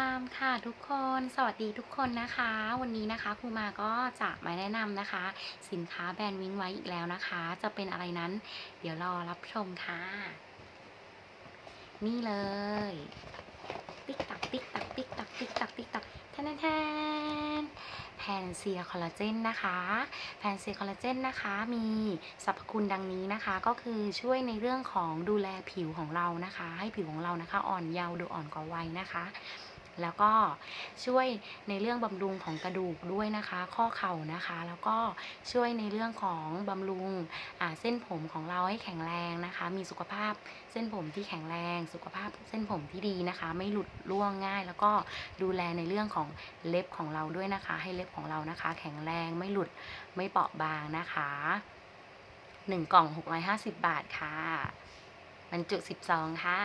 ลามค่ะทุกคนสวัสดีทุกคนนะคะ วันนี้นะคะครูมาก็จะมาแนะนำนะคะ สินค้าแบรนด์วิงไว้อีกแล้วนะคะ จะเป็นอะไรนั้น เดี๋ยวรอรับชมค่ะ นี่เลย ติ๊กตักติ๊กตักติ๊กตักติ๊กตักติ๊กตักแทนแทนแพนเซียคอลลาเจนนะคะแพนเซียคอลลาเจนนะคะ มีสรรพคุณดังนี้นะคะ ก็คือช่วยในเรื่องของดูแลผิวของเรานะคะ ให้ผิวของเรานะคะ อ่อนเยาว์ดูอ่อนกว่าวัยนะคะ แล้วก็ช่วยในเรื่องบำรุงของกระดูกด้วยนะคะ ข้อเข่านะคะ แล้วก็ช่วยในเรื่องของบำรุงเส้นผมของเราให้แข็งแรงนะคะ มีสุขภาพเส้นผมที่แข็งแรง สุขภาพเส้นผมที่ดีนะคะ ไม่หลุดร่วงง่าย แล้วก็ดูแลในเรื่องของเล็บของเราด้วยนะคะ ให้เล็บของเรานะคะ แข็งแรงไม่หลุดไม่เปราะบางนะคะ1กล่อง 650 บาทค่ะบรรจุ10ซองค่ะ